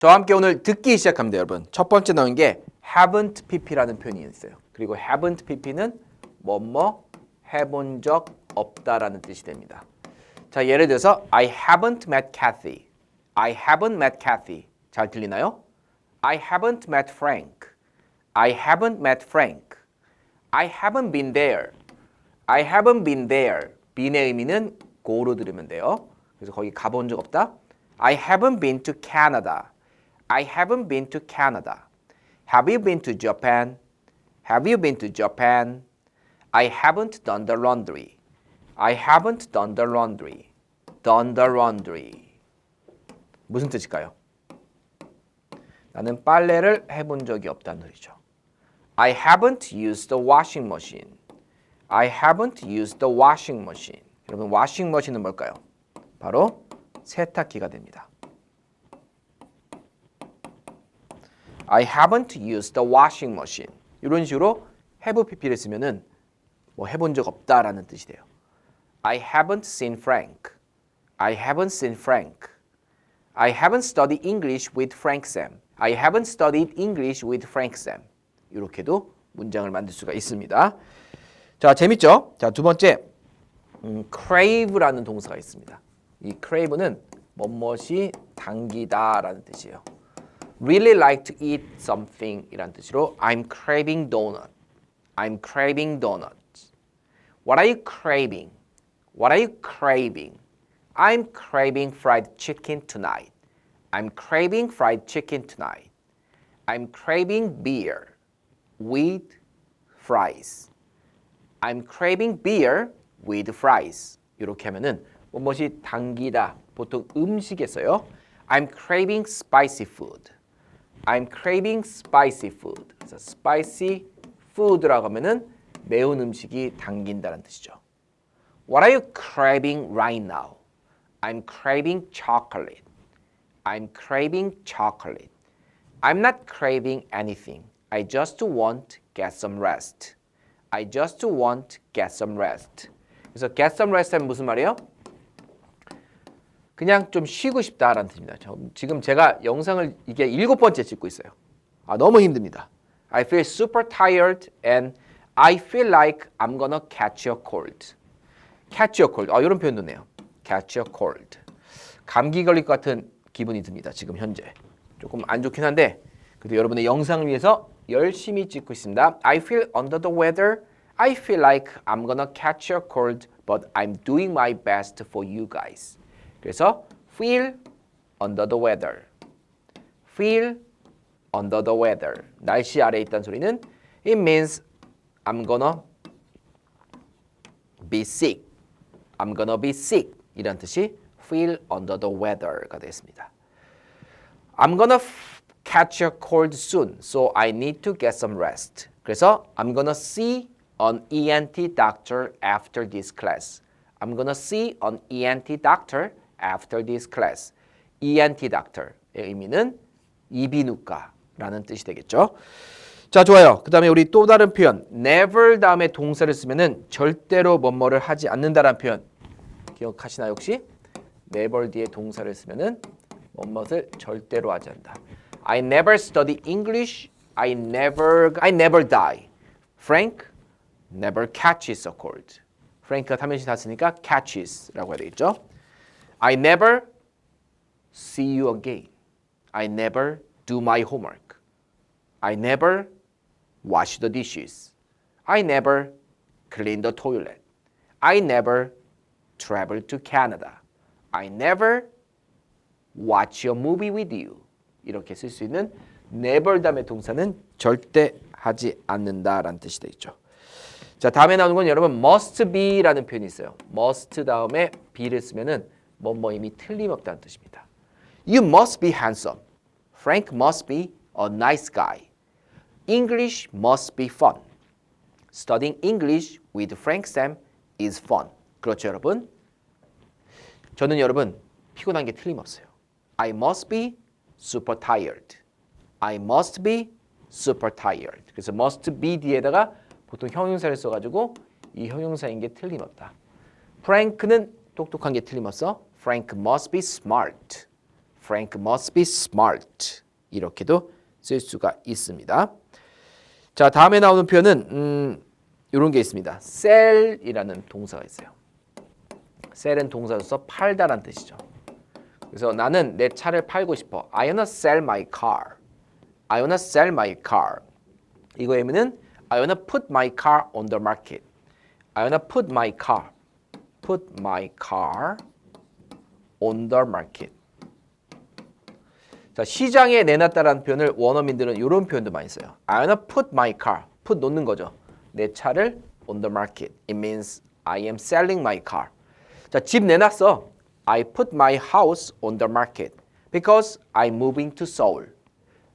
저와 함께 오늘 듣기 시작합니다, 여러분. 첫 번째 나온 게 haven't pp라는 표현이 있어요. 그리고 haven't pp는 뭐뭐 해본 적 없다라는 뜻이 됩니다. 자, 예를 들어서 I haven't met Kathy. I haven't met Kathy. 잘 들리나요? I haven't met Frank. I haven't met Frank. I haven't been there. I haven't been there. been의 의미는 go로 들으면 돼요. 그래서 거기 가본 적 없다. I haven't been to Canada. I haven't been to Canada. Have you been to Japan? Have you been to Japan? I haven't done the laundry. I haven't done the laundry. Done the laundry. 무슨 뜻일까요? 나는 빨래를 해본 적이 없다는 소리죠. I haven't used the washing machine. I haven't used the washing machine. 여러분, washing machine은 뭘까요? 바로 세탁기가 됩니다. I haven't used the washing machine. 이런 식으로 have pp를 쓰면은 뭐 해본 적 없다라는 뜻이 돼요. I haven't seen Frank. I haven't seen Frank. I haven't studied English with Frank Sam. I haven't studied English with Frank Sam. 이렇게도 문장을 만들 수가 있습니다. 자, 재밌죠? 자, 두 번째. 음, crave라는 동사가 있습니다. 이 crave는 뭐뭇이 당기다라는 뜻이에요. really like to eat something 이란 뜻으로 I'm craving donut. I'm craving donuts. What are you craving? What are you craving? I'm craving fried chicken tonight. I'm craving fried chicken tonight. I'm craving beer with fries. I'm craving beer with fries. 이렇게 하면은 무엇이 당기다. 보통 음식에 써요. I'm craving spicy food. I'm craving spicy food. 그래서 spicy food라고 하면은 매운 음식이 당긴다는 뜻이죠. What are you craving right now? I'm craving chocolate. I'm craving chocolate. I'm not craving anything. I just want get some rest. I just want get some rest. 그래서 get some rest 하면 무슨 말이에요? 그냥 좀 쉬고 싶다라는 뜻입니다. 저- 지금 제가 영상을 이게 일곱 번째 찍고 있어요. 아 너무 힘듭니다. I feel super tired and I feel like I'm gonna catch a cold. catch a cold. 아 이런 표현도 네요. catch a cold. 감기 걸릴 것 같은 기분이 듭니다. 지금 현재 조금 안 좋긴 한데 그래도 여러분의 영상을 위해서 열심히 찍고 있습니다. I feel under the weather. I feel like I'm gonna catch a cold, but I'm doing my best for you guys. 그래서 feel under the weather. feel under the weather. 날씨 아래에 있다는 소리는 it means I'm gonna be sick. I'm gonna be sick. 이란 뜻이 feel under the weather가 되겠습니다. I'm gonna f- catch a cold soon, so I need to get some rest. 그래서 I'm gonna see an ENT doctor after this class. I'm gonna see an ENT doctor after this class. ENT doctor의 의미는 이비인후과라는 뜻이 되겠죠. 자, 좋아요. 그 다음에 우리 또 다른 표현 never 다음에 동사를 쓰면은 절대로 뭐뭐를 하지 않는다라는 표현 기억하시나요, 혹시? never 뒤에 동사를 쓰면은 뭐뭇을 절대로 하지 않는다. I never study English. I never I never die. Frank never catches a cold. 프랭크가 탐연시 다 쓰니까 catches라고 해야 되겠죠. I never see you again. I never do my homework. I never wash the dishes. I never clean the toilet. I never travel to Canada. I never watch a movie with you. 이렇게 쓸 수 있는 never 다음의 동사는 절대 하지 않는다라는 뜻이 되겠죠. 자, 다음에 나오는 건 여러분 must be라는 표현이 있어요. must 다음에 be를 쓰면은 뭐뭐 이미 틀림없다는 뜻입니다. You must be handsome. Frank must be a nice guy. English must be fun. Studying English with Frank Sam is fun. 그렇죠, 여러분? 저는 여러분 피곤한 게 틀림없어요. I must be super tired. I must be super tired. 그래서 must be 뒤에다가 보통 형용사를 써가지고 이 형용사인 게 틀림없다. Frank는 똑똑한 게 틀림없어. Frank must be smart. Frank must be smart. 이렇게도 쓸 수가 있습니다. 자, 다음에 나오는 표현은 음, 이런 게 있습니다. sell이라는 동사가 있어요. sell은 동사로서 팔다란 뜻이죠. 그래서 나는 내 차를 팔고 싶어. I wanna sell my car. I wanna sell my car. 이거 의미는 I wanna put my car on the market. I wanna put my car. Put my car on the market. 자, 시장에 내놨다라는 표현을 원어민들은 이런 표현도 많이 써요. I wanna put my car. put 놓는 거죠. 내 차를 on the market. It means I am selling my car. 자, 집 내놨어. I put my house on the market because I'm moving to Seoul.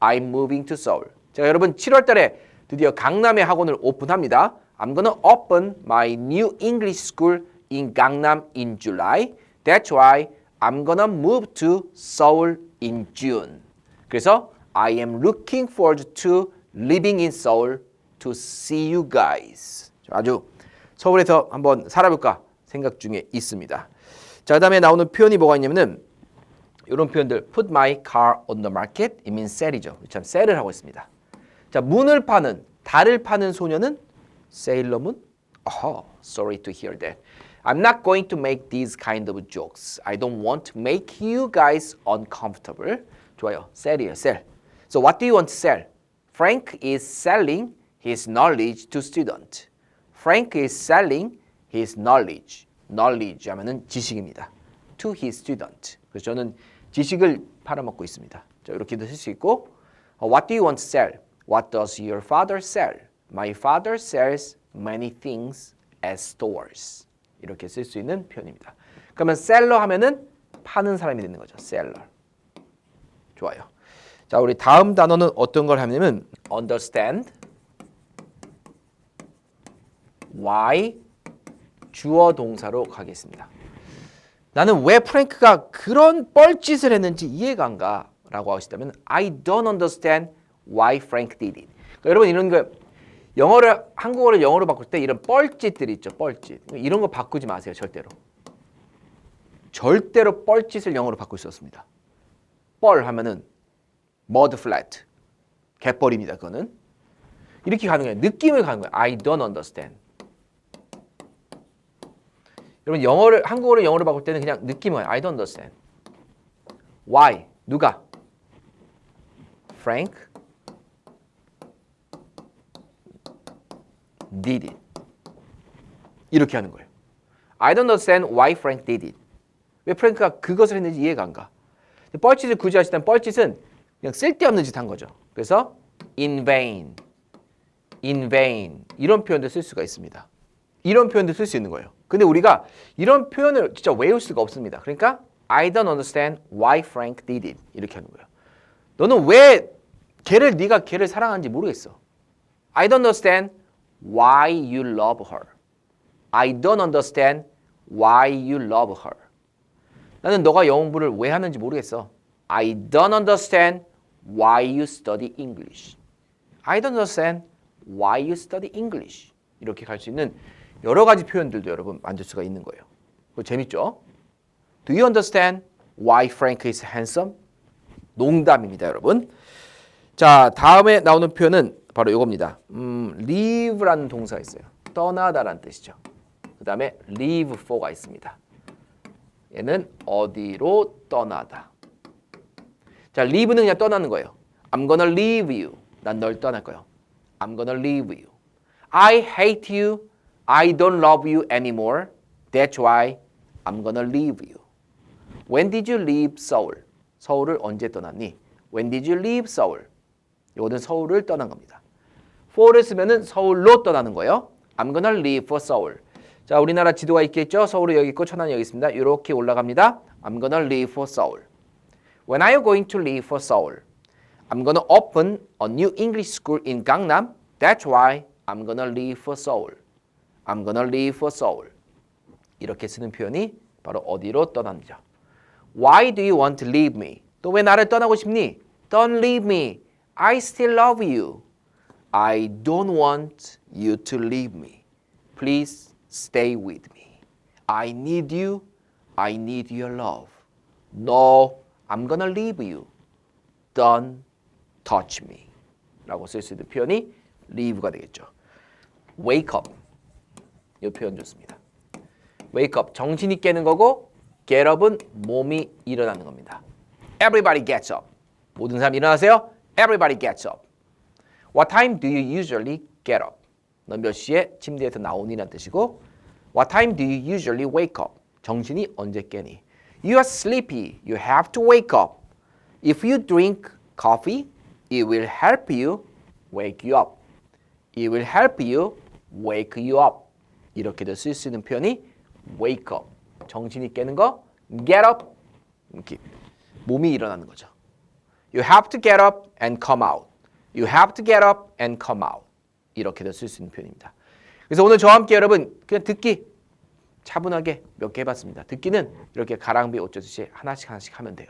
I'm moving to Seoul. 자, 여러분 7월 달에 드디어 강남에 학원을 오픈합니다. I'm gonna open my new English school in Gangnam in July. That's why I'm gonna move to Seoul in June. 그래서 I am looking forward to living in Seoul to see you guys. 아주 서울에서 한번 살아볼까 생각 중에 있습니다. 자, 그다음에 나오는 표현이 뭐가 있냐면은 이런 표현들 put my car on the market it means sell이죠. 참 sell을 하고 있습니다. 자, 문을 파는 달을 파는 소녀는 세일러문? Oh, sorry to hear that. I'm not going to make these kind of jokes. I don't want to make you guys uncomfortable. 좋아요. sell이에요, sell. So what do you want to sell? Frank is selling his knowledge to student. Frank is selling his knowledge. knowledge 하면은 지식입니다. to his student. 그래서 저는 지식을 팔아먹고 있습니다. 자, 이렇게도 쓸 수 있고 uh, What do you want to sell? What does your father sell? My father sells many things at stores. 이렇게 쓸 수 있는 표현입니다. 그러면 셀러 하면은 파는 사람이 되는 거죠. 셀러. 좋아요. 자, 우리 다음 단어는 어떤 걸 하냐면 understand why 주어 동사로 가겠습니다. 나는 왜 프랭크가 그런 뻘짓을 했는지 이해가 안 가라고 하시다면 I don't understand why Frank did it. 그러니까 여러분 이런 거 영어를 한국어를 영어로 바꿀 때 이런 뻘짓들이 있죠. 뻘짓. 이런 거 바꾸지 마세요. 절대로. 절대로 뻘짓을 영어로 바꿀 수 없습니다. 뻘 하면은 mud flat. 갯벌입니다. 그거는. 이렇게 가는 거예요. 느낌을 가는 거예요. I don't understand. 여러분 영어를 한국어를 영어로 바꿀 때는 그냥 느낌을 I don't understand. Why? 누가? Frank did it. 이렇게 하는 거예요. I don't understand why Frank did it. 왜 프랭크가 그것을 했는지 이해가 안 가. 뻘짓을 굳이 하시다면 뻘짓은 그냥 쓸데없는 짓 한 거죠. 그래서 in vain, in vain 이런 표현도 쓸 수가 있습니다. 이런 표현도 쓸 수 있는 거예요. 근데 우리가 이런 표현을 진짜 외울 수가 없습니다. 그러니까 I don't understand why Frank did it 이렇게 하는 거예요. 너는 왜 걔를 네가 걔를 사랑하는지 모르겠어. I don't understand why you love her. I don't understand why you love her. 나는 너가 영어 공부를 왜 하는지 모르겠어. I don't understand why you study English. I don't understand why you study English. 이렇게 갈 수 있는 여러 가지 표현들도 여러분 만들 수가 있는 거예요. 그거 재밌죠? Do you understand why Frank is handsome? 농담입니다, 여러분. 자, 다음에 나오는 표현은 바로 이겁니다. 음, leave라는 동사가 있어요. 떠나다라는 뜻이죠. 그 다음에 leave for가 있습니다. 얘는 어디로 떠나다. 자, leave는 그냥 떠나는 거예요. I'm gonna leave you. 난 널 떠날 거예요. I'm gonna leave you. I hate you. I don't love you anymore. That's why I'm gonna leave you. When did you leave Seoul? 서울을 언제 떠났니? When did you leave Seoul? 이거는 서울을 떠난 겁니다. for를 쓰면은 서울로 떠나는 거예요. I'm gonna leave for Seoul. 자, 우리나라 지도가 있겠죠? 서울이 여기 있고 천안이 여기 있습니다. 이렇게 올라갑니다. I'm gonna leave for Seoul. When are you going to leave for Seoul? I'm gonna open a new English school in Gangnam. That's why I'm gonna leave for Seoul. I'm gonna leave for Seoul. 이렇게 쓰는 표현이 바로 어디로 떠납니다. Why do you want to leave me? 또 왜 나를 떠나고 싶니? Don't leave me. I still love you. I don't want you to leave me. Please stay with me. I need you. I need your love. No, I'm gonna leave you. Don't touch me. 라고 쓸 수 있는 표현이 leave가 되겠죠. wake up. 이 표현 좋습니다. wake up. 정신이 깨는 거고 get up은 몸이 일어나는 겁니다. Everybody gets up. 모든 사람 일어나세요. Everybody gets up. What time do you usually get up? 넌몇 시에 침대에서 나오니라는 뜻이고 What time do you usually wake up? 정신이 언제 깨니? You are sleepy. You have to wake up. If you drink coffee, it will help you wake you up. It will help you wake you up. 이렇게도 쓸 수 있는 표현이 wake up. 정신이 깨는 거 get up. 이렇게 몸이 일어나는 거죠. You have to get up and come out. You have to get up and come out. 이렇게도 쓸 수 있는 표현입니다. 그래서 오늘 저와 함께 여러분 그냥 듣기 차분하게 몇 개 해봤습니다. 듣기는 이렇게 가랑비 어쩌듯이 하나씩 하나씩 하면 돼요.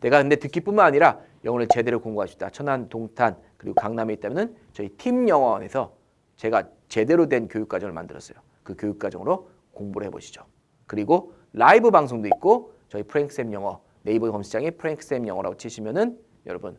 내가 근데 듣기뿐만 아니라 영어를 제대로 공부하고 싶다. 천안, 동탄 그리고 강남에 있다면은 저희 팀 영어원에서 제가 제대로 된 교육 과정을 만들었어요. 그 교육 과정으로 공부를 해보시죠. 그리고 라이브 방송도 있고 저희 프랭크쌤 영어 네이버 검색창에 프랭크쌤 영어라고 치시면은 여러분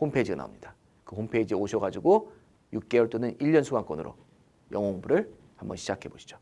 홈페이지가 나옵니다. 그 홈페이지에 오셔가지고 6개월 또는 1년 수강권으로 영어 공부를 한번 시작해 보시죠.